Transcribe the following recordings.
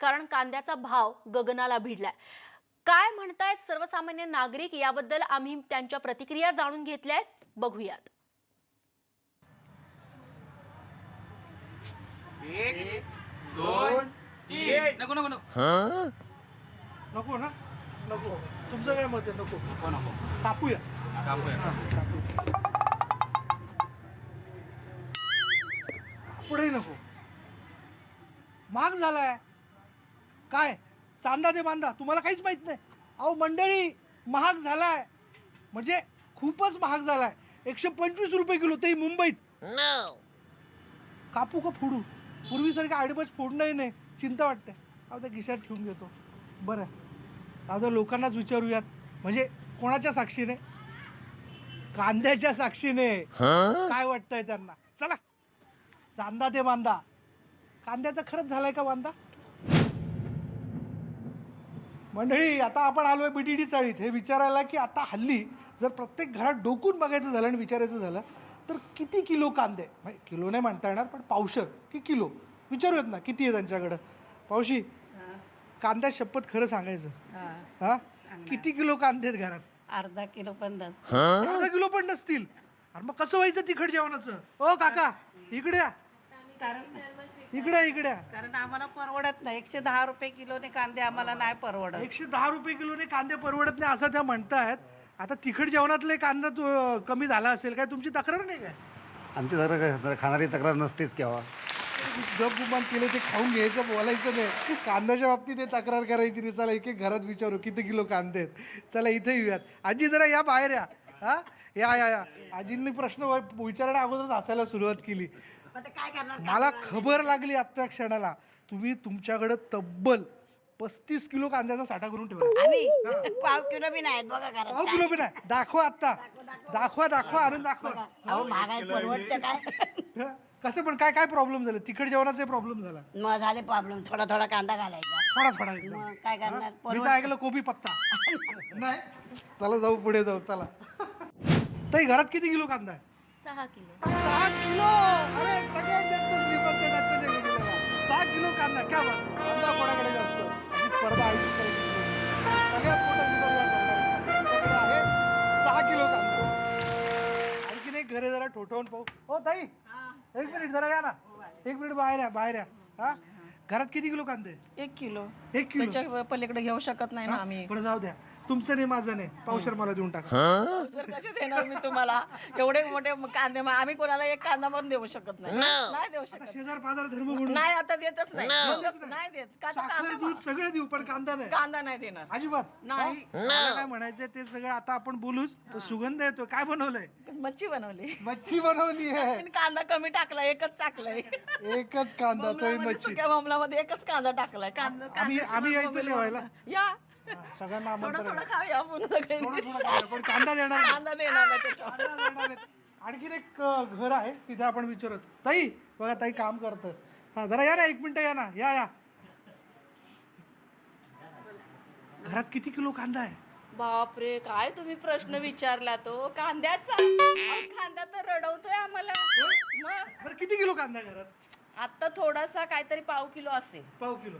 कारण कांद्याचा भाव गगनाला भिडलाय. काय म्हणतायत सर्वसामान्य नागरिक? याबद्दल आम्ही त्यांच्या प्रतिक्रिया जाणून घेतल्या आहेत बघूयात. एक दोन तीन. नको नको नको. नको ना? नको. तुमचं काय मत आहे? नको. नको नको. कापूया. कापूया. हा, कापू. कापूडही नको. महाग झालाय. काय? चांदा ते बांधा तुम्हाला काहीच माहीत नाही. अहो मंडळी महाग झालाय. म्हणजे खूपच महाग झालाय. एकशे पंचवीस रुपये किलो तेही मुंबईत. कापू का फोडू? पूर्वीसारखं आडबस फोडणंही नाही. चिंता वाटते. अहो त्या खिशात ठेवून घेतो. बरं. आता लोकांनाच विचारूयात. म्हणजे कोणाच्या साक्षीने? कांद्याच्या साक्षीने. काय वाटतंय त्यांना? चला. चांदा ते बांधा कांद्याचा खरंच झालाय का बांधा मंडळी आता आपण आलोय बीडीडी चाळीत. हे विचारायला की आता हल्ली जर प्रत्येक घरात डोकून बघायचं झालं आणि विचारायचं झालं तर किती किलो कांदे? म्हणजे किलो नाही म्हणता येणार पण पावशर की किलो? विचारूयात ना किती आहे त्यांच्याकडं? पावशी कांद्या शपथ खरं सांगायचं. हा. किती किलो कांदे आहेत घरात? अर्धा किलो पण नसतं अर्धा किलो पण नसतील. अरे मग कसं व्हायचं तिखट जेवणाचं? ओ काका इकडे या. कारण इकडे इकडे. कारण आम्हाला परवडत नाही. एकशे दहा रुपये किलोने कांदे आम्हाला नाही परवडत. एकशे दहा रुपये किलोने कांदे परवडत नाही असं त्या म्हणतायत. आता तिखट जेवणातले कांदा तु- कमी झाला असेल काय तुमची तक्रार नाही काय? आमची तक्रार काय? असणार खाणारी तक्रार नसतेच केव्हा. जप गुमान केले ते खाऊन घ्यायचं बोलायचं नाही. कांद्याच्या बाबतीत तक्रार करायची नाही. चला एक एक घरात विचारू किती किलो कांदे आहेत. चला इथे येऊयात. आजी जरा या बाहेर या. हा? या या या. आजींनी प्रश्न व- विचारण्या अगोदरच हसायला सुरुवात केली. काय करणार? मला खबर लागली आत्ता क्षणाला. तुम्ही तुमच्याकडे तब्बल पस्तीस किलो कांद्याचा साठा करून ठेवला. आम्ही? पाव किलो बी नाहीत बघा पाव घरात किलो बी नाही. दाखवा आत्ता दाखवा दाखवा आणून दाखवा. अहो महागाई परवडते काय? हं? कसं पण काय काय प्रॉब्लेम झाले? तिखट जेवणाचा प्रॉब्लेम झाला. मग झाले प्रॉब्लेम थोडा थोडा कांदा घालायचा. थोडा थोडा एकदम. मग काय करणार? मी तर ऐकलं कोबी पत्ता. नाही? चला जाऊ पुढे जाऊ चला. ताई घरात किती किलो कांदा आहे? सहा किलो. सहा किलो? अरे सगळ्यात जास्त श्रीमंत आजच्या जगातला. सहा किलो कांदा क्या बात. कांदा कोणाकडे जास्त. अशी स्पर्धा आयोजित करायची सगळ्यात मोठा विभाग या. आमच्याकडे आहे सहा किलो कांदा. आणखीन एक घरे जरा ठोठवून पाहू. हो ताई. एक मिनिट जरा या ना. एक मिनिट बाहेर या बाहेर या. हा? घरात किती किलो कांदे? एक किलो. एक किलो. त्याच्या पलीकडे घेऊ शकत नाही ना आम्ही. बरं जाऊ द्या. तुमचं नाही माझं नाही. पावशर मला देऊन टाका. जर कसे देणार मी तुम्हाला? एवढे मोठे कांदे मग आम्ही कोणाला एक कांदा पण देऊ शकत नाही. नाही देऊ शकत. शेजार पाजार धर्म म्हणून. नाही आता देतच नाही. देत. का तर साखर कांदा दूध सगळं देऊ पण कांदा नाही. कांदा नाही देणार. अजिबात. नाही. मला काय म्हणायचंय ते सगळं आता आपण बोलूच पण सुगंध येतो काय बनवलंय? मच्छी बनवली. मच्छी बनवली आहे. पण कांदा कमी टाकलाय एकच टाकलाय. एकच कांदा तोही मच्छी. सुक्या मामलामध्ये एकच कांदा टाकलाय. कांदा आम्ही आम्ही यायचं जेवायला? या. सगळ्यांना थोडं आमंत्रण. थोडं खाऊया आपण सगळे. थोडं थोडं खाऊया, पण कांदा देणार नाही. कांदा देणार नाही त्याच्यावर. कांदा देणार नाही. आणखीन एक अ, घर आहे तिथे आपण विचारत. ताई बघा ताई काम करतात. हा जरा या ना एक मिनिट या ना. या या. घरात किती किलो कांदा आहे? बापरे काय तुम्ही प्रश्न विचारला तो कांद्याचा. अहो, कांदा तर रडवतोय आम्हाला. मग? बरं किती किलो कांदा आहे घरात? आता थोडासा काहीतरी पाव किलो असेल. पाव किलो.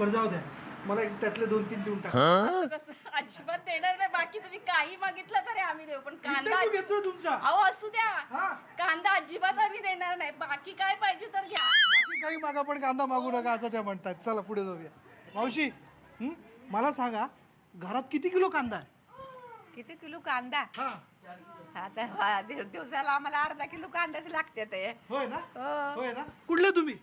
बरं जाऊ द्या. मला एक त्यातले दोन तीन देऊन टाका. कसं? अजिबात देणार नाही. बाकी तुम्ही काही मागितलं तरी आम्ही देऊ पण कांदा इंटरव्ह्यू घेतोय तुमचा. अहो असू द्या. हा. कांदा अजिबात आम्ही देणार नाही. बाकी काय पाहिजे तर घ्या. बाकी काही मागा पण कांदा मागू नका असं त्या म्हणतात. चला पुढे जाऊया. मावशी हं? मला सांगा घरात किती किलो कांदा आहे? किती किलो कांदा? हा. आता हा, दिव- दिवसाला आम्हाला अर्धा किलो कांदाच लागते ते. होय ना? हो. होय ना? कुठले तुम्ही?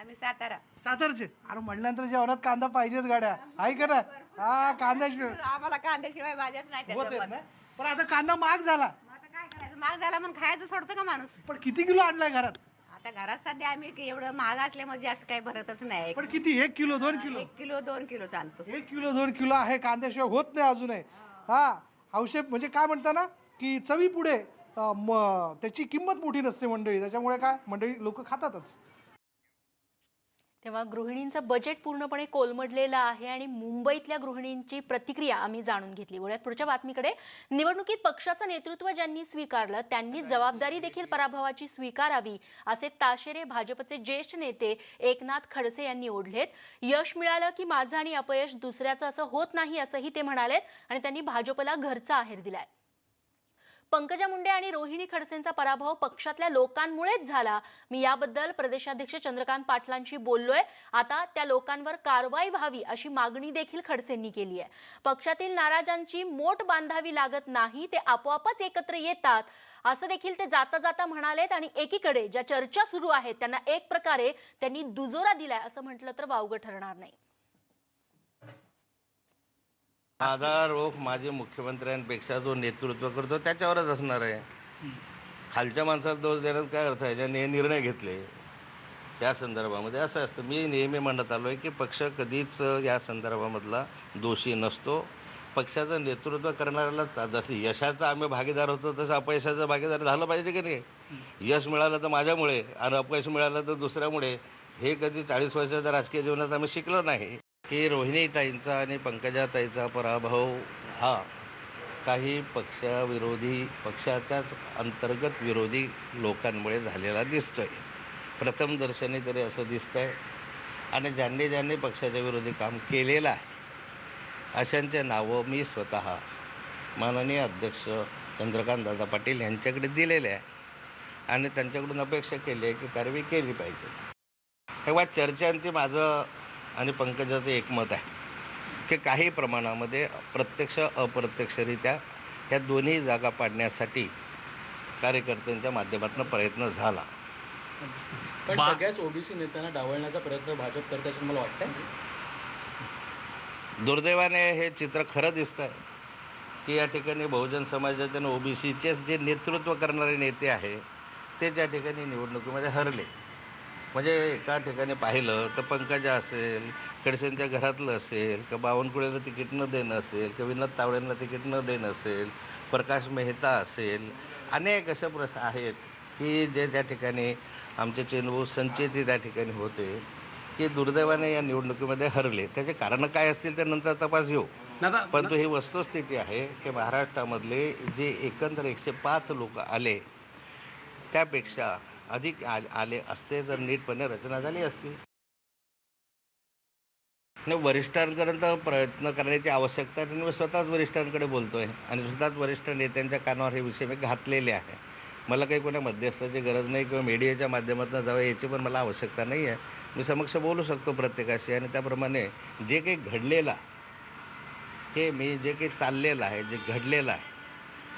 आम्ही सातारा. सातारचे? अरे म्हटल्यानंतर जेवणात कांदा पाहिजेच गाड्या. आहे का ना हा कांद्याशिवाय. आम्हाला कांद्याशिवाय भाज्याच नाही होत ना? पण आता कांदा महाग झाला. मग आता काय करायचं? महाग झाला म्हणून खायचं सोडतं का माणूस? पण किती किलो आणलाय घरात? आता घरात सध्या आम्ही की एवढं महाग असल्यामुळे जास्त काही भरतच नाही. पण किती? एक किलो दोन किलो? एक किलो दोन किलो चालतो. एक किलो दोन किलो आहे. कांद्याशिवाय होत नाही अजूनही. हा औषध म्हणजे काय म्हणता ना की चवी पुढे त्याची किंमत मोठी नसते मंडळी. त्याच्यामुळे काय? मंडळी लोक खातातच. तेव्हा गृहिणींचं बजेट पूर्णपणे कोलमडलेलं आहे आणि मुंबईतल्या गृहिणींची प्रतिक्रिया आम्ही जाणून घेतली. वळ्यात पुढच्या बातमीकडे. निवडणुकीत पक्षाचं नेतृत्व ज्यांनी स्वीकारलं त्यांनी जबाबदारी देखील पराभवाची स्वीकारावी असे ताशेरे भाजपचे ज्येष्ठ नेते एकनाथ खडसे यांनी ओढलेत. यश मिळालं की माझं आणि अपयश दुसऱ्याचं असं होत नाही असंही ते म्हणालेत आणि त्यांनी भाजपला घरचा आहेर दिलाय. पंकजा मुंडे आणि रोहिणी खडसेंचा पराभव पक्षातल्या लोकांमुळेच झाला. मी याबद्दल प्रदेशाध्यक्ष चंद्रकांत पाटलांशी बोललोय. आता त्या लोकांवर कारवाई व्हावी अशी मागणी देखील खडसेंनी केली आहे. पक्षातील नाराजांची मोठ बांधावी लागत नाही ते आपोआपच एकत्र येतात असं देखील ते जाता जाता म्हणालेत आणि एकीकडे ज्या चर्चा सुरू आहेत त्यांना एक प्रकारे त्यांनी दुजोरा दिलाय असं म्हटलं तर वावगं ठरणार नाही. माझा रोख माझे मुख्यमंत्र्यांपेक्षा जो नेतृत्व करतो त्याच्यावरच असणार आहे. खालच्या माणसाला दोष देण्यात काय अर्थ आहे? ज्यांनी हे निर्णय घेतले त्या संदर्भामध्ये असं असतं. मी नेहमी म्हणत आलो आहे की पक्ष कधीच या संदर्भामधला दोषी नसतो. पक्षाचं नेतृत्व करणाऱ्याला जसं यशाचा आम्ही भागीदार होतो तसं अपयशाचं भागीदार झालं पाहिजे की नाही? यश मिळालं तर माझ्यामुळे आणि अपयश मिळालं तर दुसऱ्यामुळे. हे कधी चाळीस वर्षाच्या राजकीय जीवनात आम्ही शिकलो नाही. की रोहिणीताईंचा आणि पंकजाताईचा पराभव हा काही पक्षाविरोधी पक्षाच्याच अंतर्गत विरोधी लोकांमुळे झालेला दिसतो प्रथम दर्शनी तरी असं दिसतं आहे आणि ज्यांनी ज्यांनी पक्षाच्या विरोधी काम केलेलं आहे अशांचे नावं मी स्वतः माननीय अध्यक्ष चंद्रकांत दादा पाटील यांच्याकडे दिलेले आहे. आणि त्यांच्याकडून अपेक्षा केली आहे की कारवाई केली पाहिजे. तेव्हा चर्चांती माझं आणि पंकजाचं एकमत आहे की काही प्रमाणामध्ये प्रत्यक्ष अप्रत्यक्षरित्या ह्या दोन्ही जागा पाडण्यासाठी कार्यकर्त्यांच्या माध्यमातून प्रयत्न झाला. पण सगळ्याच ओबीसी नेत्यांना डावलण्याचा प्रयत्न भाजप करते असं मला वाटतं दुर्दैवाने हे चित्र खरं दिसतं आहे की या ठिकाणी बहुजन समाजाचे आणि ओबीसीचेच जे नेतृत्व करणारे नेते आहे ते त्या ठिकाणी निवडणुकीमध्ये हरले. म्हणजे एका ठिकाणी पाहिलं तर पंकजा असेल खडसेंच्या घरातलं असेल का बावनकुळेला तिकीट न देणं असेल किंवा विनोद तावडेंना तिकीट न देणं असेल प्रकाश मेहता असेल अनेक असे प्रश्न आहेत की जे त्या ठिकाणी आमचे चेनभाऊ संचेती त्या ठिकाणी होते की दुर्दैवाने या निवडणुकीमध्ये हरले. त्याचे कारणं काय असतील ते नंतर तपास घेऊ. परंतु ही वस्तुस्थिती आहे की महाराष्ट्रामधले जे एकंदर एकशे पाच लोक आले त्यापेक्षा अधिक आले असते तर नीटपणे रचना झाली असती. वरिष्ठांपर्यंत प्रयत्न करण्याची आवश्यकता आहे मी स्वतःच वरिष्ठांकडे बोलतोय. आणि स्वतःच वरिष्ठ नेत्यांच्या कानावर हे विषय मी घातलेले आहे. मला काही कोणा मध्यस्थाची गरज नाही किंवा मीडियाच्या माध्यमातून जावं याची पण मला आवश्यकता नाही आहे. मी समक्ष बोलू शकतो प्रत्येकाशी आणि त्याप्रमाणे जे काही घडलेलं आहे हे मी जे काही चाललेलं आहे जे घडलेलं आहे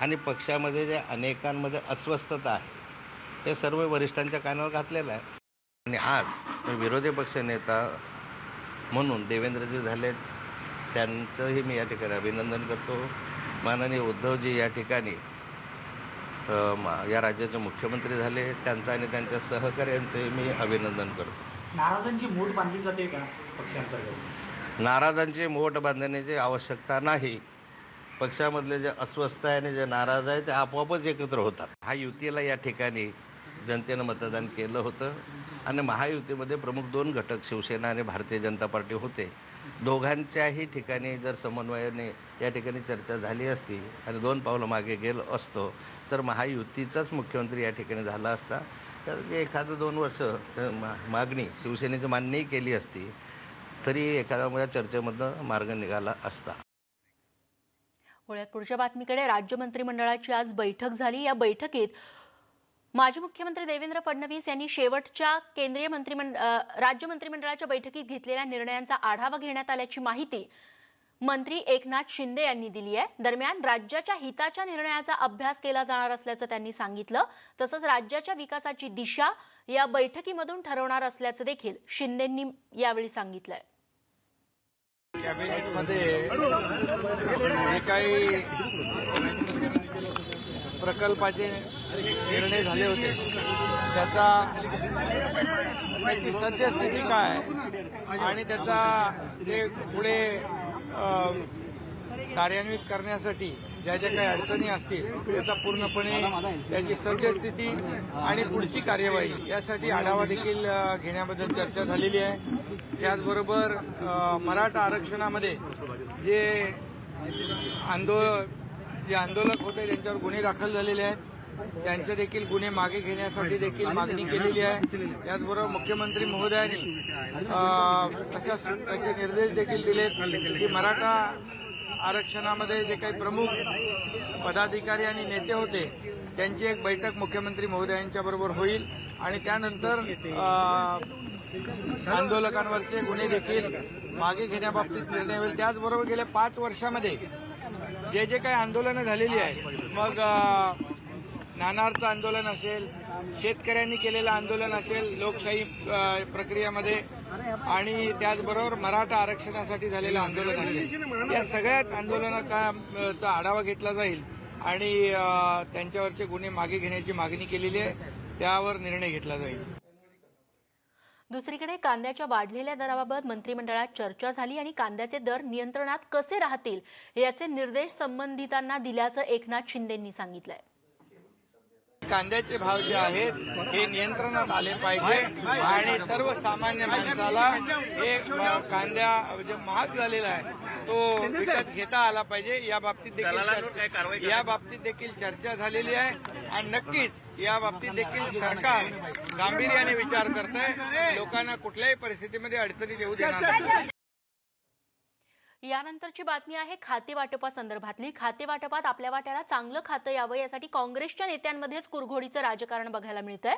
आणि पक्षामध्ये जे अनेकांमध्ये अस्वस्थता आहे हे सर्व वरिष्ठांच्या कानावर घातलेलं आहे. आणि आज विरोधी पक्षनेता म्हणून देवेंद्रजी झालेत त्यांचंही मी या ठिकाणी अभिनंदन करतो. माननीय उद्धवजी या ठिकाणी या राज्याचे मुख्यमंत्री झाले. त्यांचं आणि त्यांच्या सहकार्यांचंही मी अभिनंदन करतो. नाराजांची मूठ बांधली जाते का पक्षांतर्गत? नाराजांची मोठ बांधण्याची आवश्यकता नाही. पक्षामधले जे अस्वस्थ आहे आणि जे नाराज आहे ते आपोआपच एकत्र होतात. हा युतीला या ठिकाणी जनतेनं मतदान केलं होतं. आणि महायुतीमध्ये प्रमुख दोन घटक शिवसेना आणि भारतीय जनता पार्टी होते. दोघांच्याही ठिकाणी जर समन्वयाने या ठिकाणी चर्चा झाली असती आणि दोन पावलं मागे गेलो असतो तर महायुतीचाच मुख्यमंत्री या ठिकाणी झाला असता. तर जे एखादं दोन वर्ष मा- मागणी शिवसेनेची मान्यही केली असती तरी एखाद्या चर्चेमधनं मार्ग निघाला असता. पुढच्या बातमीकडे राज्य मंत्रिमंडळाची आज बैठक झाली. या बैठकीत माजी मुख्यमंत्री देवेंद्र फडणवीस यांनी शेवटच्या केंद्रीय मंत्रिमंड राज्य मंत्रिमंडळाच्या बैठकीत घेतलेल्या निर्णयांचा आढावा घेण्यात आल्याची माहिती मंत्री एकनाथ शिंदे यांनी दिली आहे. दरम्यान राज्याच्या हिताच्या निर्णयाचा अभ्यास केला जाणार असल्याचं त्यांनी सांगितलं. तसंच राज्याच्या विकासाची दिशा या बैठकीमधून ठरवणार असल्याचं देखील शिंदेंनी यावेळी सांगितलंय. कॅबिनेटमध्ये जे काही प्रकल्पाचे निर्णय झाले होते. त्याचा त्याची सद्यस्थिती काय? आणि त्याचा ते पुढे कार्यान्वित करण्यासाठी ज्या ज्या काही अडचणी असतील त्याचा पूर्णपणे त्याची सद्यस्थिती आणि पुढची कार्यवाही यासाठी आढावा देखील घेण्याबद्दल चर्चा झालेली आहे. त्याचबरोबर मराठा आरक्षणामध्ये जे आंदोलन जे आंदोलक होते त्यांच्यावर गुन्हे दाखल झालेले आहेत. त्यांचे देखील गुन्हे मागे घेण्यासाठी देखील मागणी केलेली आहे. त्याचबरोबर मुख्यमंत्री महोदयांनी अ, तशा तसे निर्देश देखील दिलेत की मराठा आरक्षणामध्ये जे काही प्रमुख पदाधिकारी आणि नेते होते त्यांची एक बैठक मुख्यमंत्री महोदयांच्या बरोबर होईल आणि त्यानंतर आंदोलकांवरचे गुन्हे देखील मागे घेण्याबाबतीत निर्णय होईल. त्याचबरोबर गेल्या पाच वर्षामध्ये जे जे काही आंदोलनं झालेली आहेत मग अ, नाणारचं आंदोलन असेल शेतकऱ्यांनी केलेलं आंदोलन असेल लोकशाही प्रक्रियामध्ये प्रक्रियेमध्ये. आणि त्याचबरोबर मराठा आरक्षणासाठी झालेलं आंदोलन असेल या सगळ्याच आंदोलनाचा आढावा घेतला जाईल. आणि त्यांच्यावरचे गुन्हे मागे घेण्याची मागणी केलेली आहे. त्यावर निर्णय घेतला जाईल. दुसरीकडे कांद्याच्या वाढलेल्या दराबाबत मंत्रिमंडळात चर्चा झाली आणि कांद्याचे दर नियंत्रणात कसे राहतील याचे निर्देश संबंधितांना दिल्याचं एकनाथ शिंदेंनी सांगितलंय. कांद्याचे भाव जे आहेत हे नियंत्रणात आले पाहिजे आणि सर्वसामान्य माणसाला हे कांद्या जे महाग झालेला आहे तो विकत घेता आला पाहिजे. या बाबतीत देखील या बाबतीत देखील चर्चा झालेली आहे आणि नक्कीच या बाबतीत देखील सरकार गांभीर्याने विचार करत आहे लोकांना कुठल्याही परिस्थितीमध्ये अडचणी देऊ देणार नाही. यानंतरची बातमी आहे खाते वाटपासंदर्भातली खाते वाटपात आपल्या वाट्याला चांगलं खातं यावं यासाठी काँग्रेसच्या नेत्यांमध्येच कुरघोडीचं राजकारण बघायला मिळतंय.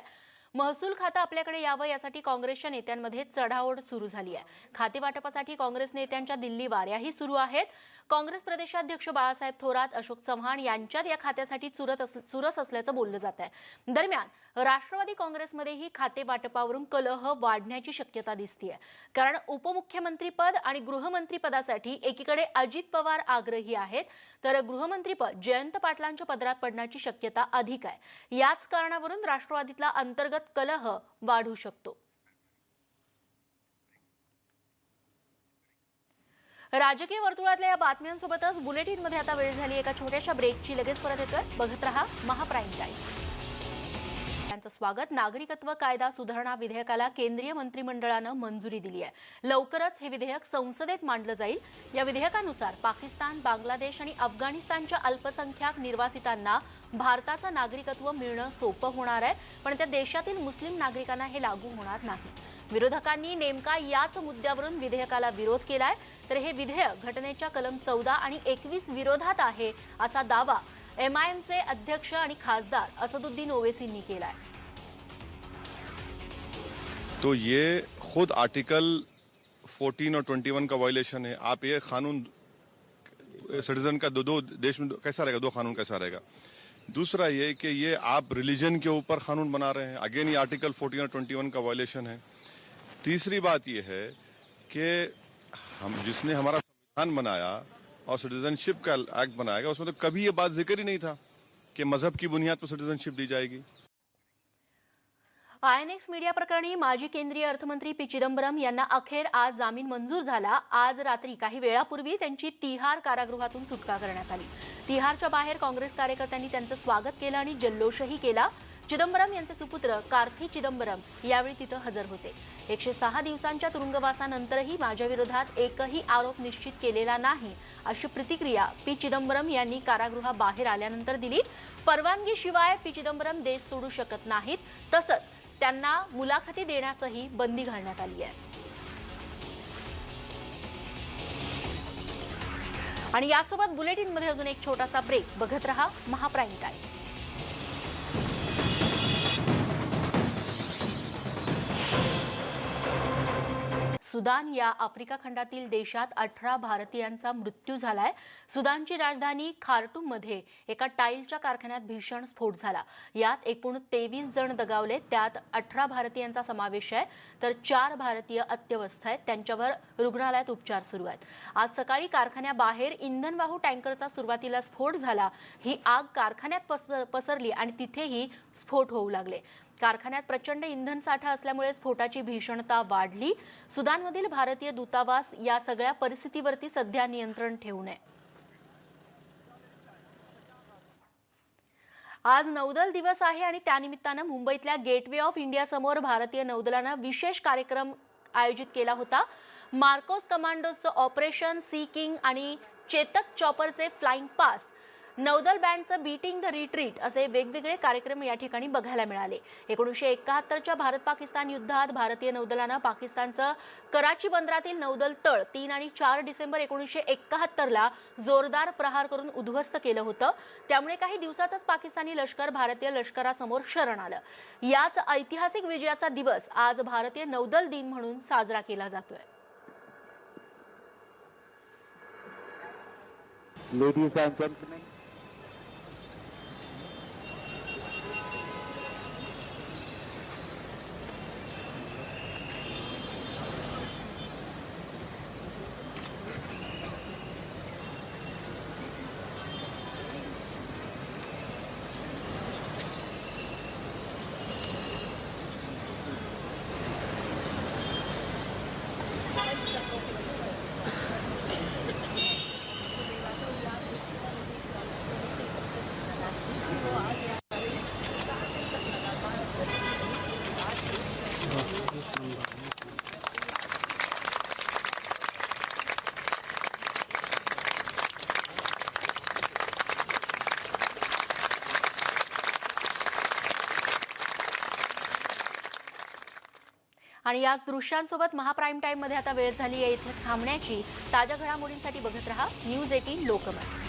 महसूल खातं आपल्याकडे यावं यासाठी काँग्रेसच्या नेत्यांमध्ये चढाओढ सुरू झाली आहे. खाते वाटपासाठी काँग्रेस नेत्यांच्या दिल्ली वाऱ्याही सुरू आहेत. काँग्रेस प्रदेशाध्यक्ष बाळासाहेब थोरात अशोक चव्हाण यांच्यात या खात्यासाठी चुरत अस चुरस असल्याचं बोललं जात आहे. दरम्यान राष्ट्रवादी काँग्रेसमध्येही खाते वाटपावरून कलह वाढण्याची शक्यता दिसतीये. कारण उपमुख्यमंत्रीपद आणि गृहमंत्रीपदासाठी एकीकडे अजित पवार आग्रही आहेत तर गृहमंत्रीपद जयंत पाटलांच्या पदरात पडण्याची शक्यता अधिक आहे. याच कारणावरून राष्ट्रवादीतला अंतर्गत कलह वाढू शकतो. राजकीय वर्तुळातल्या या बातम्यांसोबतच बुलेटिनमध्ये आता वेळ झाली. एका छोट्याशा ब्रेकची लगेच परत येतोय. बघत रहा महाप्राईम टाईम यांचं स्वागत. नागरिकत्व कायदा सुधारणा विधेयकाला केंद्रीय मंत्रिमंडळानं मंजुरी दिली आहे. लवकरच हे विधेयक संसदेत मांडलं जाईल. या विधेयकानुसार पाकिस्तान बांगलादेश आणि अफगाणिस्तानच्या अल्पसंख्याक निर्वासितांना भारताचं नागरिकत्व मिळणं सोपं होणार आहे. पण त्या देशातील मुस्लिम नागरिकांना हे लागू होणार नाही. विरोधकांनी नेमका याच मुद्द्यावरून विधेयकाला विरोध केलाय. तर हे विधेयक घटनेच्या कलम चौदा आणि एकवीस विरोधात आहे असा दावा एम आय एमचे अध्यक्ष आणि खासदार असदुद्दीन ओवेसींनी केलाय. तो ये खुद आर्टिकल 14 और 21 का वायलेशन है। आप ये कानून सिटीजन का दो दो देश में कैसा रहेगा? दो कानून कैसा रहेगा? दूसरा ये कि ये आप रिलीजन के ऊपर कानून बना रहे हैं। अगेन ये आर्टिकल 14 और 21 का वायलेशन है। तीसरी बात ये है कि हम जिसने हमारा संविधान बनाया और सिटीजनशिप का एक्ट बनाया गया उसमें तो कभी ये बात जिक्र ही नहीं था कि मजहब की बुनियाद पर सिटीजनशिप दी जाएगी। आयएनएक्स मीडिया प्रकरणी माजी केंद्रीय अर्थमंत्री पी चिदंबरम यांना अखेर आज जामीन मंजूर झाला. आज रात्री काही वेळापूर्वी त्यांची तिहार कारागृहातून सुटका करण्यात आली. तिहारच्या बाहेर काँग्रेस कार्यकर्त्यांनी त्यांचं स्वागत केलं आणि जल्लोषही केला. चिदंबरम यांचे सुपुत्र कार्थी चिदंबरम यावेळी तिथं हजर होते. एकशे सहा दिवसांच्या तुरुंगवासानंतरही माझ्याविरोधात एकही आरोप निश्चित केलेला नाही अशी प्रतिक्रिया पी चिदंबरम यांनी कारागृहाबाहेर आल्यानंतर दिली. परवानगीशिवाय पी चिदंबरम देश सोडू शकत नाहीत तसंच त्यांना मुलाखती देण्यासही बंदी घालण्यात आली आहे. आणि यासोबत बुलेटिनमध्ये अजून एक छोटासा ब्रेक बघत रहा महाप्राईम टाईम सुदान या आफ्रिका खंडातील देशात अठरा भारतीयांचा मृत्यू झालाय. सुदानची राजधानी खार्टूममध्ये एका टाईलच्या कारखान्यात भीषण स्फोट झाला. यात एकूण तेवीस जण दगावले त्यात अठरा भारतीयांचा समावेश आहे. तर चार भारतीय अत्यवस्थ आहेत. त्यांच्यावर रुग्णालयात उपचार सुरू आहेत. आज सकाळी कारखान्याबाहेर इंधनवाहू टँकरचा सुरुवातीला स्फोट झाला. ही आग कारखान्यात पसरली आणि तिथेही स्फोट होऊ लागले. कारखान्यात प्रचंड इंधन साठा असल्यामुळे स्फोटाची भीषणता वाढली. सुदानमधील भारतीय दूतावास या सगळ्या परिस्थितीवरती सध्या नियंत्रण ठेवून नये. आज नौदल दिवस आहे आणि त्यानिमित्तानं मुंबईतल्या गेटवे ऑफ इंडिया समोर भारतीय नौदलानं विशेष कार्यक्रम आयोजित केला होता. मार्कोस कमांडोचं ऑपरेशन सी किंग आणि चेतक चॉपरचे फ्लाइंग पास. नौदल बँडचं बीटिंग द रिट्रीट असे वेगवेगळे कार्यक्रम या ठिकाणी बघायला मिळाले. एकोणीसशे एकाहत्तरच्या भारत पाकिस्तान युद्धात भारतीय नौदलानं पाकिस्तानचं कराची बंदरातील नौदल तळ तीन आणि चार डिसेंबर एकोणीसशे एकाहत्तरला जोरदार प्रहार करून उद्ध्वस्त केलं होतं. त्यामुळे काही दिवसातच पाकिस्तानी लष्कर भारतीय लष्करासमोर शरण आलं. याच ऐतिहासिक विजयाचा दिवस आज भारतीय नौदल दिन म्हणून साजरा केला जातोय. Ladies and gentlemen, आणि याच दृश्यांसोबत महाप्राईम टाईममध्ये आता वेळ झाली आहे इथेच थांबण्याची. ताज्या घडामोडींसाठी बघत रहा न्यूज एटीन लोकमत.